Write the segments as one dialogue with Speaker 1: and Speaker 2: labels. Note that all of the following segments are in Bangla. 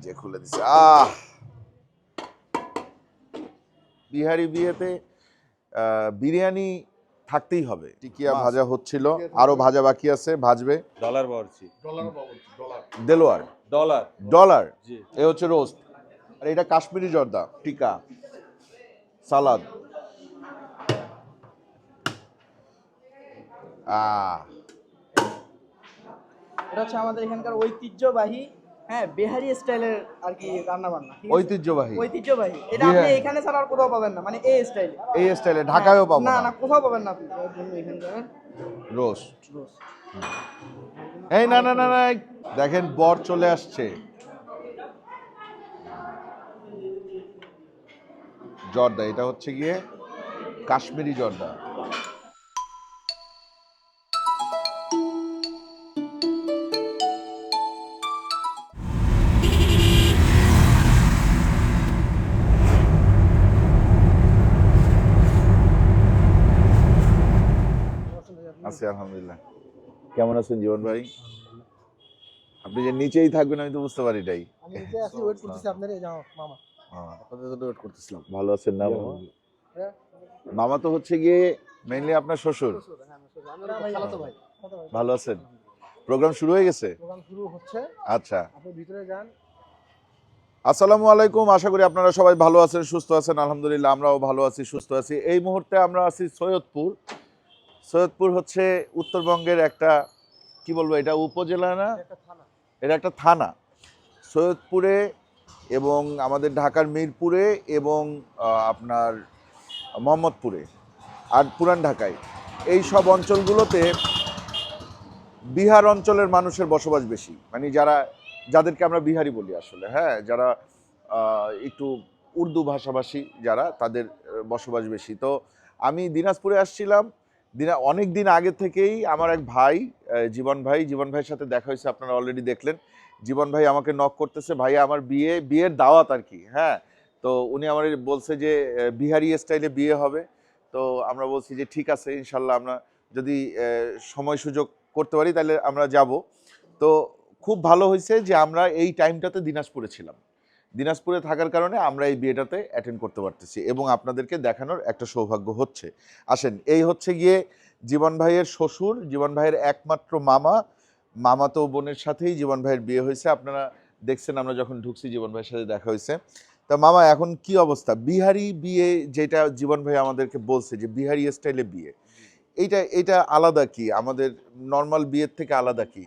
Speaker 1: যে খুলে দিছে। আহ! বিহারি বিয়েতে বিরিয়ানি থাকতেই হবে। টিকিয়া ভাজা হচ্ছিল। আরও ভাজা বাকি আছে ভাজবে।
Speaker 2: Dollar বাড়ছি।
Speaker 3: Dollar dollar.
Speaker 1: Delowar.
Speaker 2: Dollar.
Speaker 1: Dollar? এ হচ্ছে রোস্ট। আর এটা কাশ্মীরি জর্দা টিকা। সালাদ। আহ!
Speaker 4: এটা হচ্ছে আমাদের এখানকার ঐতিহ্যবাহী হ্যাঁ বিহারি স্টাইলের আর কি রান্না বান্না
Speaker 1: ঐতিহ্যবাহী।
Speaker 4: ঐতিহ্যবাহী। এটা আপনি এখানে ছাড়া আর কোথাও পাবেন না। মানে এই স্টাইলে।
Speaker 1: এই স্টাইলে ঢাকায়ও পাবো
Speaker 4: না
Speaker 1: না?
Speaker 4: কোথাও পাবেন না আপনি।
Speaker 1: রোস্ট। এই না না না না দেখেন বর চলে আসছে। জর্দা এটা হচ্ছে গিয়ে কাশ্মীরি জর্দা। আছি আলহামদুলিল্লাহ। কেমন আছেন জীবন ভাই? আপনি যে নিচেই থাকবেন আমি তো বুঝতে পারি এটাই
Speaker 4: আমি নিচে আছি ওয়েট করতেছি আপনার এই যাও মামা।
Speaker 1: হ্যাঁ। ভালো আছেন না মামা?
Speaker 4: হ্যাঁ।
Speaker 1: তো হচ্ছে গিয়ে মেইনলি আপনার শ্বশুর।
Speaker 4: ভাই।
Speaker 1: ভালো আছেন? প্রোগ্রাম শুরু হয়ে গেছে?
Speaker 4: প্রোগ্রাম শুরু হচ্ছে।
Speaker 1: আচ্ছা।
Speaker 4: আপনি ভিতরে যান।
Speaker 1: আসসালামু আলাইকুম আশা করি আপনারা সবাই ভালো আছেন সুস্থ আছেন আলহামদুলিল্লাহ আমরাও ভালো আছি সুস্থ আছি। এই মুহূর্তে আমরা আছি সৈয়দপুর। সৈয়দপুর হচ্ছে উত্তরবঙ্গের একটা কি বলব এটা উপজেলা না? এটা একটা থানা। সৈয়দপুরে এবং আমাদের ঢাকার মিরপুরে এবং আপনার মোহাম্মদপুরে আর পুরান ঢাকায়। এই সব অঞ্চলগুলোতে বিহার অঞ্চলের মানুষের বসবাস বেশি। মানে যারা যাদেরকে আমরা বিহারি বলি আসলে হ্যাঁ? যারা একটু উর্দু ভাষাভাষী যারা তাদের বসবাস বেশি। তো আমি দিনাজপুরে আসছিলাম দিনা, অনেক দিন আগে থেকেই আমার এক ভাই জীবন ভাই, জীবন ভাইয়ের সাথে দেখা হয়েছে, আপনারা অলরেডি দেখলেন। জীবন ভাই আমাকে নক করতেছে ভাই আমার বিয়ে, বিয়ের দাওয়াত আর কি হ্যাঁ? তো উনি আমার বলছে যে বিহারি স্টাইলে বিয়ে হবে। তো আমরা বলছি যে, ঠিক আছে, ইনশাল্লাহ আমরা যদি সময় সুযোগ করতে পারি, তাহলে আমরা যাব। তো খুব ভালো হয়েছে যে, আমরা এই টাইমটাতে দিনাজপুরে ছিলাম। দিনাজপুরে থাকার কারণে আমরা এই বিয়েটাতে অ্যাটেন্ড করতে পারতেছি এবং আপনাদেরকে দেখানোর একটা সৌভাগ্য হচ্ছে। আসেন, এই হচ্ছে গিয়ে জীবন ভাইয়ের শ্বশুর, জীবন ভাইয়ের একমাত্র মামা। মামাতো বোনের সাথেই জীবন ভাইয়ের বিয়ে হয়েছে, আপনারা দেখছেন আমরা যখন ঢুকছি জীবন ভাইয়ের সাথে দেখা হয়েছে। তা মামা, এখন কি অবস্থা? বিহারি বিয়ে যেটা জীবন ভাই আমাদেরকে বলছে যে বিহারি স্টাইলে বিয়ে, এইটা এটা আলাদা কি? আমাদের নর্মাল বিয়ের থেকে আলাদা কি?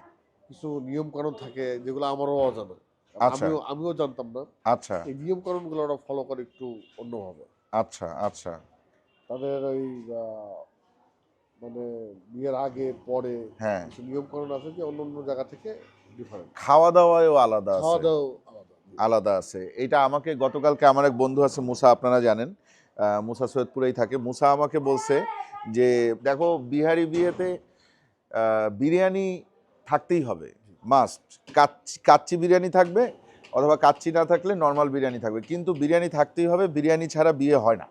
Speaker 3: কিছু নিয়ম কানুন থাকে যেগুলো আমারও অজানা। আমিও আমিও জানতাম না।
Speaker 1: আচ্ছা।
Speaker 3: এই নিয়ম কানুনগুলো ওরা ফলো করে একটু অন্যভাবে।
Speaker 1: আচ্ছা আচ্ছা।
Speaker 3: তাদের ওই মানে বিয়ের আগে পরে
Speaker 1: হ্যাঁ।
Speaker 3: কিছু নিয়ম কানুন আছে যে অন্য অন্য জায়গা থেকে ডিফারেন্ট
Speaker 1: খাওয়া দাওয়াও আলাদা
Speaker 3: খাওয়া
Speaker 1: আছে।
Speaker 3: দাওয়া আলাদা।
Speaker 1: আলাদা আছে। এটা আমাকে গতকালকে আমার এক বন্ধু আছে মুসা আপনারা জানেন। আহ, মুসা সৈয়দপুরেই থাকে। মুসা আমাকে বলছে যে দেখো বিহারি বিয়েতে আহ, বিরিয়ানি থাকতেই হবে। মাস্ট। কাচ্চি কাচ্চি বিরিয়ানি থাকবে অথবা কাচ্চি না থাকলে নর্মাল বিরিয়ানি থাকবে। কিন্তু বিরিয়ানি থাকতেই হবে বিরিয়ানি ছাড়া বিয়ে হয় না।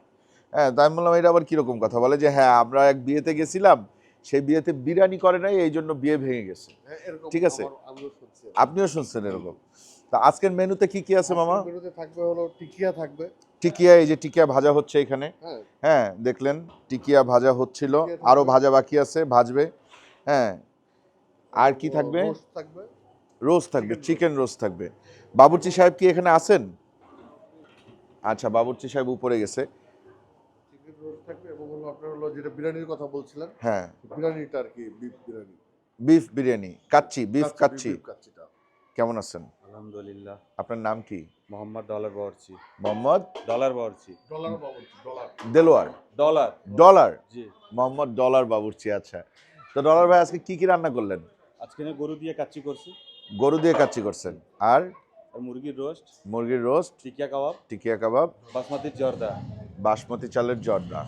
Speaker 1: হ্যাঁ তাই আমি বললাম এটা আবার কীরকম কথা? বলে যে হ্যাঁ আমরা এক বিয়েতে গেছিলাম সেই বিয়েতে বিরিয়ানি করে নাই এই জন্য বিয়ে ভেঙে গেছে।
Speaker 3: হ্যাঁ,
Speaker 1: ঠিক আছে। আপনিও শুনছেন এরকম? তা আজকের মেনুতে কি কি আছে মামা?
Speaker 3: মেনুতে থাকবে হলো টিকিয়া থাকবে।
Speaker 1: টিকিয়া এই যে টিকিয়া ভাজা হচ্ছে এখানে।
Speaker 3: হ্যাঁ।
Speaker 1: হ্যাঁ দেখলেন টিকিয়া ভাজা হচ্ছিল। আরও ভাজা বাকি আছে ভাজবে। হ্যাঁ আর কি থাকবে?
Speaker 3: রোস্ট থাকবে।
Speaker 1: চিকেন রোস্ট থাকবে। বাবুর্চি সাহেব কি এখানে আছেন? আচ্ছা বাবুর্চি সাহেব উপরে গেছে।
Speaker 3: চিকেন রোস্ট থাকবে এবং হলো আপনার হলো যেটা বিরিয়ানির কথা বলছিলেন
Speaker 1: হ্যাঁ।
Speaker 3: বিফ বিরিয়ানি।
Speaker 1: কাচ্চি বিফ কাচ্চি কেমন আছেন?
Speaker 2: আলহামদুলিল্লাহ।
Speaker 1: আপনার নাম কি?
Speaker 2: মোহাম্মদ ডলার
Speaker 1: মোহাম্মদ?
Speaker 2: ডলার
Speaker 3: ডলার।
Speaker 1: দেলোয়ার?
Speaker 2: ডলার।
Speaker 1: ডলার?
Speaker 2: জি।
Speaker 1: মোহাম্মদ ডলার বাবুর্চি আচ্ছা। তো ডলার ভাই আজকে কি কি রান্না করলেন?
Speaker 2: আজকে গরু দিয়ে কাচ্চি করছি।
Speaker 1: গরু দিয়ে কাচ্চি করছেন। আর?
Speaker 2: মুরগির রোস্ট।
Speaker 1: মুরগির রোস্ট।
Speaker 2: টিকিয়া কাবাব।
Speaker 1: টিকিয়া কাবাব।
Speaker 2: বাসমতির জর্দা।
Speaker 1: বাসমতি চালের জর্দা।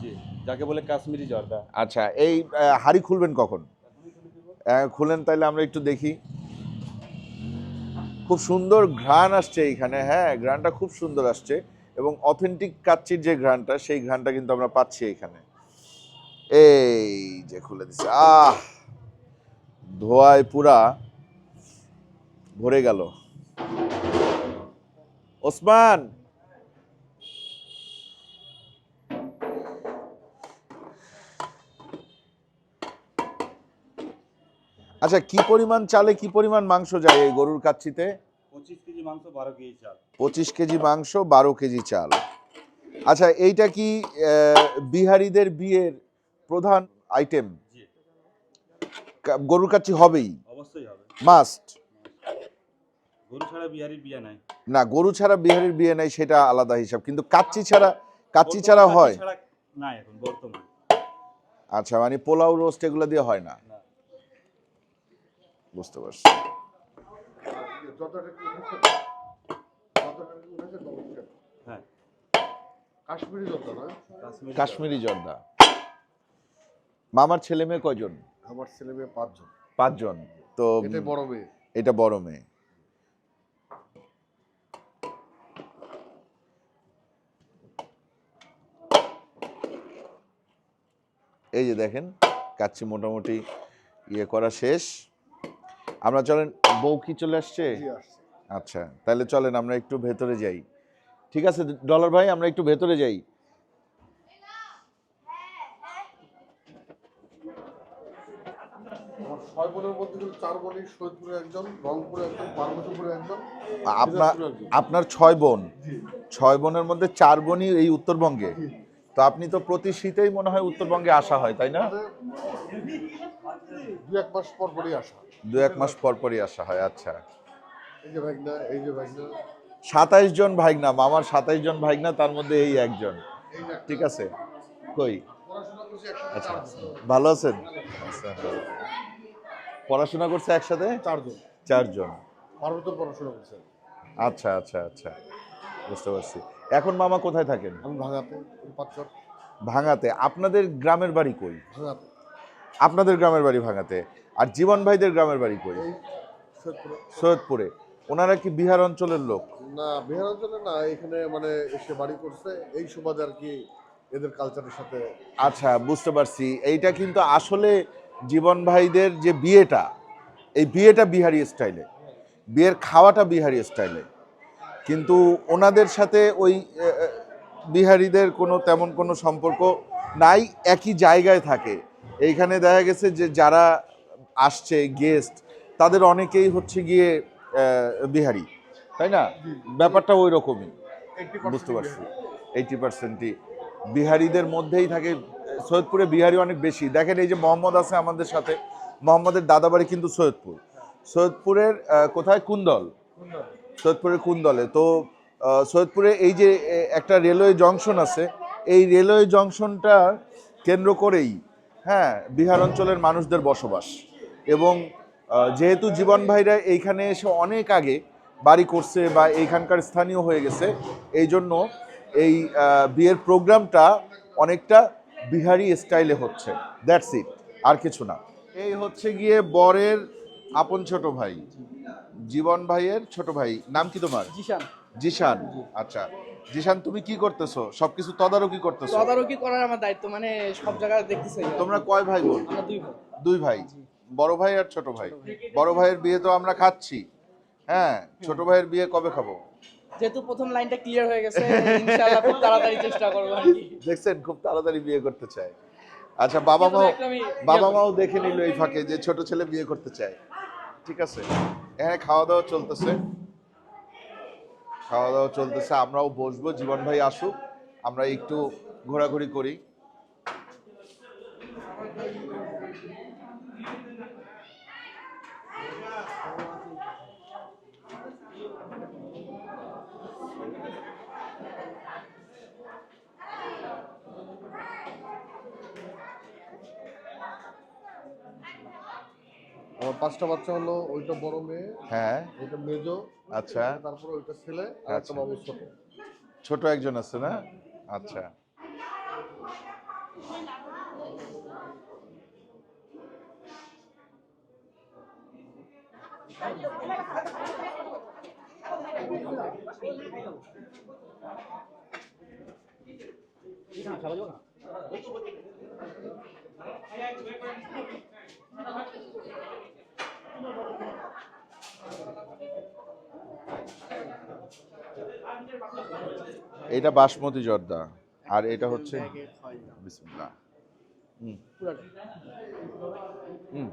Speaker 2: যাকে বলে কাশ্মীরি জর্দা।
Speaker 1: আচ্ছা এই হাঁড়ি খুলবেন কখন? খুলেন তাহলে আমরা একটু দেখি। খুব সুন্দর ঘ্রাণ আসছে এইখানে হ্যাঁ ঘ্রাণটা খুব সুন্দর আসছে। এবং অথেন্টিক কাচ্চির যে ঘ্রাণটা সেই ঘ্রাণটা কিন্তু আমরা পাচ্ছি এখানে এই যে খুলে দিছে আহ! ধোয়ায় পুরা ভরে গেল। ওসমান! আচ্ছা কি পরিমাণ চালে কি পরিমাণ মাংস যায় এই গরুর কাচ্ছিতে?
Speaker 2: পঁচিশ কেজি মাংস বারো কেজি চাল।
Speaker 1: পঁচিশ কেজি মাংস বারো কেজি চাল। আচ্ছা এইটা কি বিহারিদের বিয়ের প্রধান আইটেম গরুর কাচ্চি হবেই।
Speaker 2: অবশ্যই হবে।
Speaker 1: মাস্ট
Speaker 2: গরু ছাড়া বিহারির বিয়ে নাই।
Speaker 1: না গরু ছাড়া বিহারির বিয়ে নেই সেটা আলাদা হিসাব। কিন্তু কাচ্চি ছাড়া কাচ্চি ছাড়া হয়।
Speaker 2: ছাড়া এখন বর্তমান।
Speaker 1: আচ্ছা মানে পোলাও রোস্ট এগুলো দিয়ে হয় না। বুঝতে পারছি।
Speaker 2: হ্যাঁ।
Speaker 3: কাশ্মীরি
Speaker 1: জর্দা। মামার ছেলে মেয়ে কয়জন?
Speaker 3: আমার ছেলে মেয়ে পাঁচজন।
Speaker 1: পাঁচজন তো
Speaker 3: এটাই বড় মেয়ে।
Speaker 1: এটা বড় মেয়ে। এই যে দেখেন কাচ্চি মোটামুটি ইয়ে করা শেষ। আমরা চলেন বউ কি চলে আসছে। আচ্ছা তাহলে চলেন আমরা একটু ভেতরে যাই। ঠিক আছে ডলার ভাই আমরা একটু ভেতরে যাই।
Speaker 3: মধ্যে কিন্তু চার বোনই সৈয়দপুরে একজন রংপুরে একজন পার্বতীপুরে একজন
Speaker 1: আপনার আপনার ছয় বোন। ছয় বোনের মধ্যে চার বোনই এই উত্তরবঙ্গে। তো আপনি তো প্রতি শীতেই মনে হয় উত্তরবঙ্গে আসা হয় তাই না?
Speaker 3: দু এক মাস পর পরই আসা
Speaker 1: দু এক মাস পর পরই আসা হয় আচ্ছা।
Speaker 3: এই যে ভাগনা এই যে ভাগনা।
Speaker 1: সাতাইশ জন ভাইগনা মামার সাতাইশ জন ভাইগনা তার মধ্যে এই একজন। ঠিক আছে? কই? আচ্ছা। ভালো আছেন? আচ্ছা। পড়াশোনা করছে একসাথে?
Speaker 3: চারজন।
Speaker 1: চারজন।
Speaker 3: পার্বতীপুর পড়াশোনা করছেন
Speaker 1: আচ্ছা আচ্ছা আচ্ছা। বুঝতে পারছি। এখন মামা কোথায় থাকেন?
Speaker 3: আমি ভাঙাতে
Speaker 1: ভাঙাতে। আপনাদের গ্রামের বাড়ি কই?
Speaker 3: ভাঙাতে।
Speaker 1: আপনাদের গ্রামের বাড়ি ভাঙাতে। আর জীবন ভাইদের গ্রামের বাড়ি কই?
Speaker 3: সৈয়দপুরে।
Speaker 1: ওনারা কি বিহার অঞ্চলের লোক?
Speaker 3: না বিহার অঞ্চলে না এখানে মানে এসে বাড়ি করছে। এই সুবাদে আর কি এদের কালচারের সাথে
Speaker 1: আচ্ছা বুঝতে পারছি। এইটা কিন্তু আসলে জীবন ভাইদের যে বিয়েটা এই বিয়েটা বিহারি স্টাইলে বিয়ের খাওয়াটা বিহারি স্টাইলে। কিন্তু ওনাদের সাথে ওই বিহারিদের কোনো তেমন কোনো সম্পর্ক নাই একই জায়গায় থাকে। এইখানে দেখা গেছে যে যারা আসছে গেস্ট তাদের অনেকেই হচ্ছে গিয়ে বিহারি। তাই না? ব্যাপারটা ওই রকমই। বুঝতে পারছি। এইটি পার্সেন্টই বিহারিদের মধ্যেই থাকে সৈয়দপুরে বিহারি অনেক বেশি। দেখেন এই যে মোহাম্মদ আছে আমাদের সাথে। মোহাম্মদের দাদাবাড়ি কিন্তু সৈয়দপুর। সৈয়দপুরের কোথায়? কুন্দল। সৈয়দপুরের কুন্দলে। তো সৈয়দপুরে এই যে একটা রেলওয়ে জংশন আছে, এই রেলওয়ে জংশনটা কেন্দ্র করেই হ্যাঁ বিহার অঞ্চলের মানুষদের বসবাস। এবং যেহেতু জীবন ভাইরা এইখানে এসে অনেক আগে বাড়ি করছে বা এইখানকার স্থানীয় হয়ে গেছে এই জন্য এই বিয়ের প্রোগ্রামটা অনেকটা বিহারি স্টাইলে হচ্ছে। দ্যাটস ইট আর কিছু না। এই হচ্ছে গিয়ে বরের আপন ছোট ভাই জীবন ভাইয়ের ছোট ভাই। নাম কি তোমার?
Speaker 4: জিশান।
Speaker 1: জিশান আচ্ছা। জিশান তুমি কি করতেছো? সবকিছু তদারকি করতেছো?
Speaker 4: তদারকি করার আমার দায়িত্ব মানে সব জায়গায় দেখতেছি
Speaker 1: তোমরা কয় ভাই বোন?
Speaker 4: আমরা দুই ভাই।
Speaker 1: দুই ভাই বড় ভাই আর ছোট ভাই। বড় ভাইয়ের বিয়ে তো আমরা খাচ্ছি। হ্যাঁ ছোট ভাইয়ের বিয়ে কবে খাব?
Speaker 4: যেহেতু প্রথম লাইনটা ক্লিয়ার হয়ে গেছে ইনশাআল্লাহ খুব তাড়াতাড়ি চেষ্টা করব আর কি।
Speaker 1: দেখছেন খুব তাড়াতাড়ি বিয়ে করতে চায়। আচ্ছা বাবা মাও বাবা মাও দেখে নিল এই ফাঁকে যে ছোট ছেলে বিয়ে করতে চায়। ঠিক আছে? হ্যাঁ খাওয়া দাওয়া চলতেছে। খাওয়া দাওয়া চলতেছে। আমরাও বসবো জীবন ভাই আসুক। আমরা একটু ঘোরাঘুরি করি।
Speaker 3: আমার পাঁচটা বাচ্চা হলো ওইটা বড় মেয়ে
Speaker 1: হ্যাঁ।
Speaker 3: ওইটা মেজো
Speaker 1: আচ্ছা।
Speaker 3: তারপর ওইটা ছেলে আর
Speaker 1: আচ্ছা।
Speaker 3: বাবু ছোট।
Speaker 1: ছোট একজন আছে না? আচ্ছা। না? এটা বাসমতি জর্দা। আর এটা হচ্ছে বিসমিল্লাহ। হুম। হুম।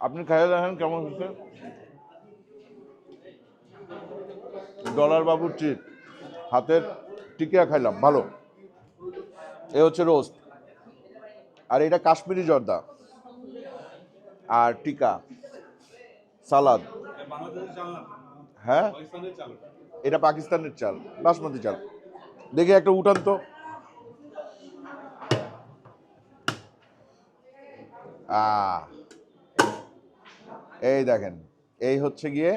Speaker 1: আপনি খাইয়ে দেখেন কেমন হচ্ছে ডলার বাবুর চিট হাতের টিকিয়া খাইলাম ভালো। এ হচ্ছে রোস্ট আর এটা কাশ্মীরি জর্দা। আর টিকা। সালাদ। হ্যাঁ? এটা পাকিস্তানের চাল বাসমতি চাল। দেখি একটা উঠান তো। এই দেখেন এই হচ্ছে গিয়ে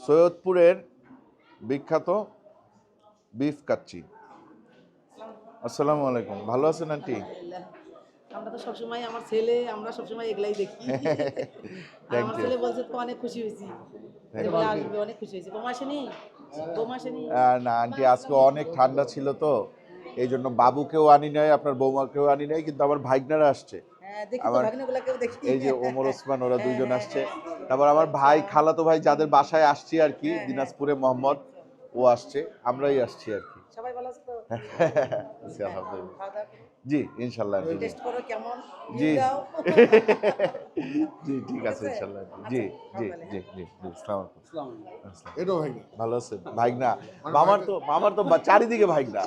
Speaker 1: সৈয়দপুরের বিখ্যাত বিফ কাচ্চি। আসসালামু আলাইকুম ভালো আছেন আন্টি।
Speaker 5: আমরা তো সবসময় আমার ছেলে আমরা সবসময় এগুলাই দেখি। আমার ছেলে বলছে তো অনেক খুশি হয়েছি।
Speaker 1: না আন্টি আজকে অনেক ঠান্ডা ছিল তো। এই জন্য বাবুকেও আনি নাই আপনার বৌমাকেও আনি নাই কিন্তু আমার ভাইগনারা আসছে।
Speaker 5: হ্যাঁ
Speaker 1: আমার- এই যে ওমর ওসমান ওরা
Speaker 5: হ্যাঁ,
Speaker 1: দুইজন
Speaker 5: হ্যাঁ,
Speaker 1: আসছে। তারপর আমার ভাই খালাতো ভাই যাদের বাসায় আসছি আর কি দিনাজপুরে মোহাম্মদ ও আসছে আমরাই আসছি আর কি। জি ইনশাল্লাহ জি।
Speaker 5: টেস্ট করো কেমন?
Speaker 1: জি। জি ঠিক আছে ইনশাল্লাহ জি। জি জি জি জি আসসালামু।
Speaker 3: এটাও ভাই না
Speaker 1: ভালো আছেন ভাইগনা। মামার তো মামার তো চারিদিকে ভাইগনা।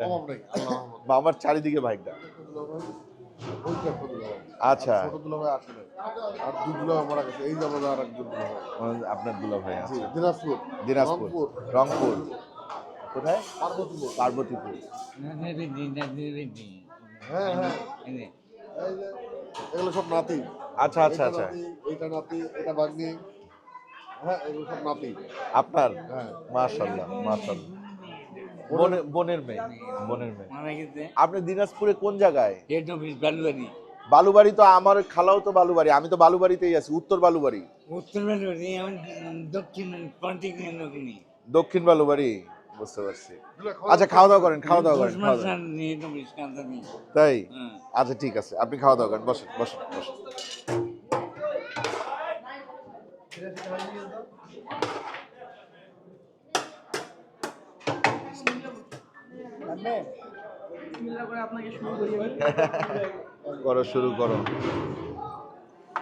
Speaker 3: রহমত।
Speaker 1: মামার চারিদিকে ভাইগনা। আচ্ছা। আপনার দুলা ভাই আছে।
Speaker 3: দিনাজপুর।
Speaker 1: দিনাজপুর।
Speaker 3: রংপুর,
Speaker 1: রংপুর। কোথায়?
Speaker 3: পার্বতীপুর।
Speaker 1: পার্বতীপুর।
Speaker 3: হ্যাঁ হ্যাঁ। এগুলো সব নাতি।
Speaker 1: আচ্ছা আচ্ছা আচ্ছা।
Speaker 3: নাতি, নাতি এটা বাগনি হ্যাঁ এগুলো সব নাতি।
Speaker 1: আপনার?
Speaker 3: হ্যাঁ।
Speaker 1: বোনের বোনের মেয়ে বোনের মেয়ে। আপনি দিনাজপুরে কোন জায়গায়?
Speaker 6: Head office Balubari.
Speaker 1: বালুবাড়ি তো আমার খালাও তো বালুবাড়ি আমি তো বালুবাড়িতেই আছি উত্তর বালুবাড়ি।
Speaker 6: উত্তর বালুবাড়ি আমি দক্ষিণ
Speaker 1: দক্ষিণ বালুবাড়ি? বুঝতে পারছি। আচ্ছা খাওয়া দাওয়া করেন খাওয়া দাওয়া করেন তাই? আচ্ছা ঠিক আছে আপনি খাওয়া দাওয়া করেন বসেন বসেন বসেন।
Speaker 4: করো শুরু করো।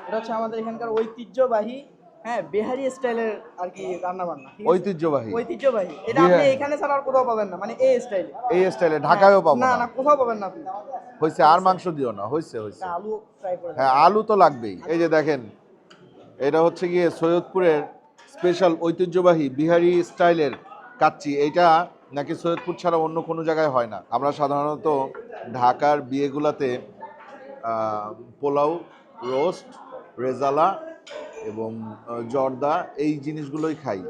Speaker 4: এটা হচ্ছে আমাদের এখানকার ঐতিহ্যবাহী হ্যাঁ বিহারি স্টাইলের আর কি রান্না বান্না
Speaker 1: ঐতিহ্যবাহী।
Speaker 4: ঐতিহ্যবাহী। এটা আপনি এখানে ছাড়া আর কোথাও পাবেন না মানে এই স্টাইলে।
Speaker 1: এই স্টাইলে ঢাকায়ও পাবো
Speaker 4: না
Speaker 1: না?
Speaker 4: কোথাও পাবেন না আপনি।
Speaker 1: হয়েছে আর মাংস দিও না হয়েছে
Speaker 4: এটা আলু ট্রাই করে
Speaker 1: হ্যাঁ আলু তো লাগবেই। এই যে দেখেন এটা হচ্ছে গিয়ে সৈয়দপুরের স্পেশাল ঐতিহ্যবাহী বিহারি স্টাইলের কাচ্চি। এটা নাকি সৈয়দপুর ছাড়া অন্য কোনো জায়গায় হয় না। আমরা সাধারণত ঢাকার বিয়েগুলাতে পোলাও রোস্ট রেজালা এবং জর্দা এই জিনিসগুলোই খাই।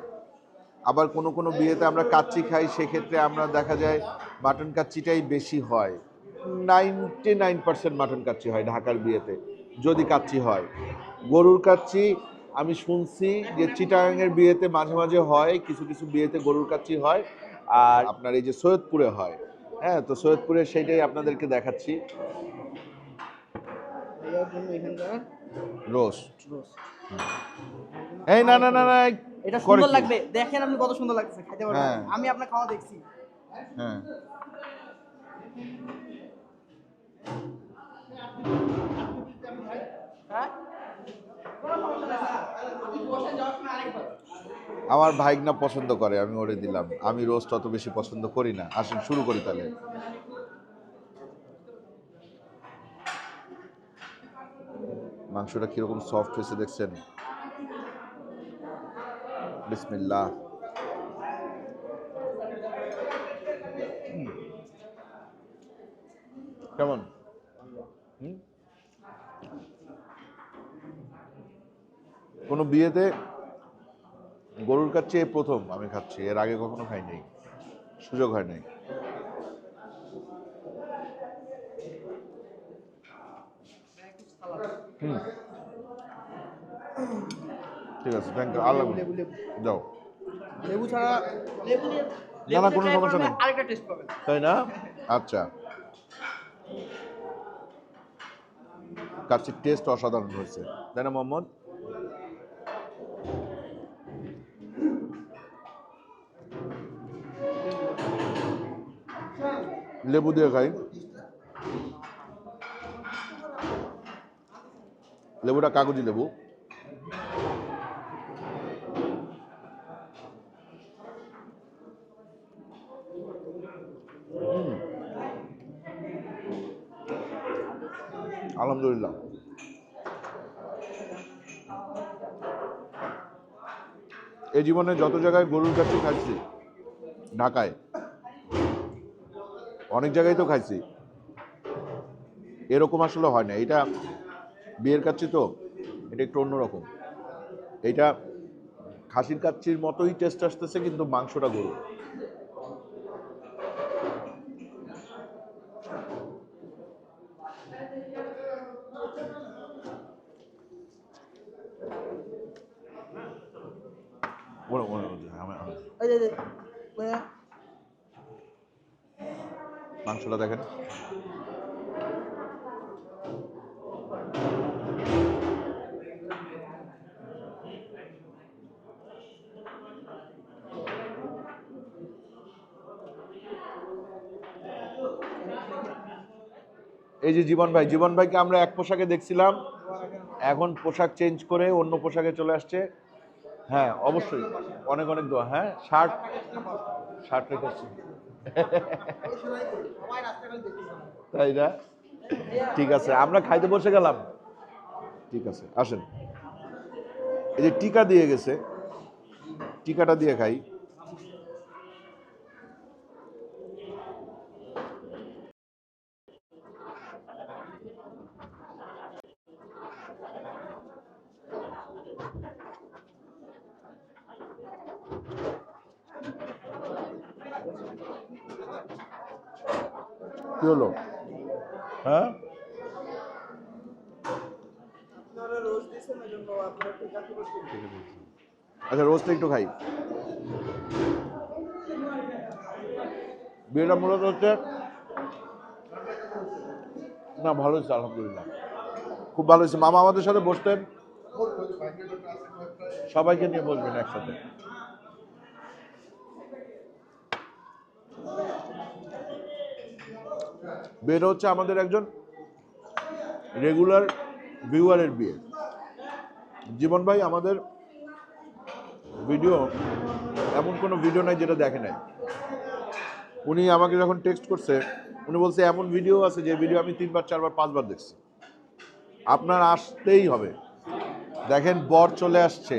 Speaker 1: আবার কোনো কোনো বিয়েতে আমরা কাচ্চি খাই সেক্ষেত্রে আমরা দেখা যায় মাটন কাচ্চিটাই বেশি হয়। Ninety nine percent mutton kacchi হয় ঢাকার বিয়েতে যদি কাচ্চি হয়। গরুর কাচ্চি আমি শুনছি যে চিটাগাংয়ের বিয়েতে মাঝে মাঝে হয় কিছু কিছু বিয়েতে গরুর কাচ্চি হয় আর আপনার এই যে সৈয়দপুরে হয়। হ্যাঁ তো সৈয়দপুরে সেইটাই আপনাদেরকে দেখাচ্ছি। রোস্ট।
Speaker 4: রোস্ট।
Speaker 1: এই না না না না
Speaker 4: এটা সুন্দর লাগবে। দেখেন আপনি কত সুন্দর লাগছে খাইতে পারবেন।
Speaker 1: হ্যাঁ।
Speaker 4: আমি আপনার খাওয়া দেখছি।
Speaker 1: হ্যাঁ।
Speaker 4: হ্যাঁ।
Speaker 1: আমার ভাইগনা পছন্দ করে আমি ওরে দিলাম। আমি রোস্ট অত বেশি পছন্দ করি না। আসেন শুরু করি তাহলে। মাংসটা কীরকম সফট হয়েছে দেখছেন বিসমিল্লাহ হুম। কেমন? কোনো বিয়েতে গরুর কাছে প্রথম আমি খাচ্ছি, এর আগে কখনো খাই নাই সুযোগ হয় নাই ঠিক আছে থ্যাংক ইউ
Speaker 4: আর লাগবে
Speaker 1: যাও।
Speaker 4: লেবু ছাড়া লেবু
Speaker 1: না না কোনো সমস্যা নেই।
Speaker 4: আরেকটা টেস্ট পাবেন।
Speaker 1: তাই না? আচ্ছা। কাচ্ছির টেস্ট অসাধারণ হয়েছে। তাই না মোহাম্মদ? লেবু দিয়ে খাই। লেবুটা কাগজি লেবু। আলহামদুলিল্লাহ। এই জীবনে যত জায়গায় গরুর কাছে খাইছি, ঢাকায়, অনেক জায়গায় তো খাইছি, এরকম আসলে হয় না। এটা বিয়ের কাচ্ছি তো এটা একটু অন্যরকম। এটা খাসির কাচ্ছির মতোই টেস্ট আসতেছে কিন্তু মাংসটা গরু। মাংসটা দেখেন। এই যে জীবন ভাই, জীবন ভাইকে আমরা এক পোশাকে দেখছিলাম। এখন পোশাক চেঞ্জ করে অন্য পোশাকে চলে আসছে। হ্যাঁ অবশ্যই। অনেক অনেক দোয়া। হ্যাঁ শার্ট শার্ট রেখেছি তাই না? ঠিক আছে, আমরা খাইতে বসে গেলাম। ঠিক আছে, আসেন। এই যে টিকা দিয়ে গেছে, টিকাটা দিয়ে খাই। কি হলো? হ্যাঁ?
Speaker 4: রোজ।
Speaker 1: আচ্ছা রোজটা একটু খাই। বিয়েটা মূলত হচ্ছে, না, ভালো হয়েছে, আলহামদুলিল্লাহ। খুব ভালো হয়েছে। মামা আমাদের সাথে বসতেন। সবাইকে নিয়ে বসবেন একসাথে। বিয়েটা হচ্ছে আমাদের একজন রেগুলার ভিউয়ারের বিয়ে। জীবন ভাই, আমাদের ভিডিও এমন কোনো ভিডিও নাই যেটা দেখে নাই। উনি আমাকে যখন টেক্সট করছে, উনি বলছে, এমন ভিডিও আছে যে ভিডিও আমি তিনবার, চারবার, পাঁচবার দেখছি। আপনার আসতেই হবে। দেখেন, বর চলে আসছে।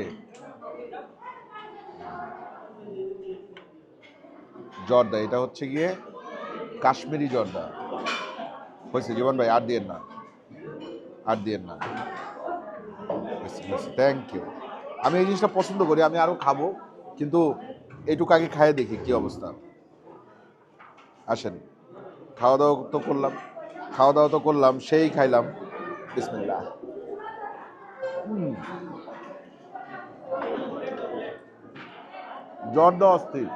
Speaker 1: জর্দা, এটা হচ্ছে গিয়ে কাশ্মীরি জর্দা হয়েছে জীবন ভাই, আর দিয়েন না। আর দিয়েন না। থ্যাংক ইউ আমি এই জিনিসটা পছন্দ করি, আমি আরও খাব, কিন্তু এইটুকু আগে খাইয়ে দেখি কি অবস্থা। আসেন খাওয়া দাওয়া তো করলাম খাওয়া দাওয়া তো করলাম, সেই খাইলাম। বিসমিল্লাহ। হুম। জর্দা অস্থির।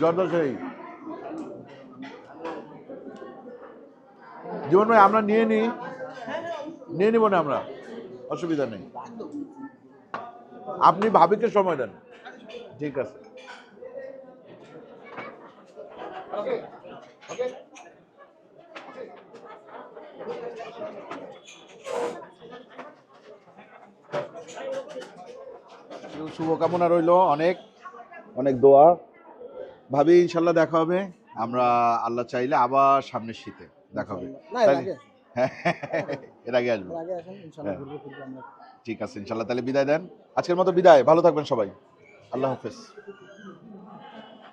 Speaker 1: জর্দা জীবন ভাই, আমরা নিয়ে নিই। নিয়ে নিব না আমরা? অসুবিধা নেই। আপনি ভাবিকে সময় দেন। ঠিক আছে। শুভকামনা রইল অনেক। অনেক দোয়া। ভাবি ইনশাল্লাহ দেখা হবে। আমরা আল্লাহ চাইলে আবার সামনের শীতে দেখা হবে।
Speaker 4: এর আগে।
Speaker 1: আসব। হ্যাঁ। ঠিক আছে ইনশাল্লাহ। তাহলে বিদায় দেন। আজকের মতো বিদায়। ভালো থাকবেন সবাই। আল্লাহ হাফেজ।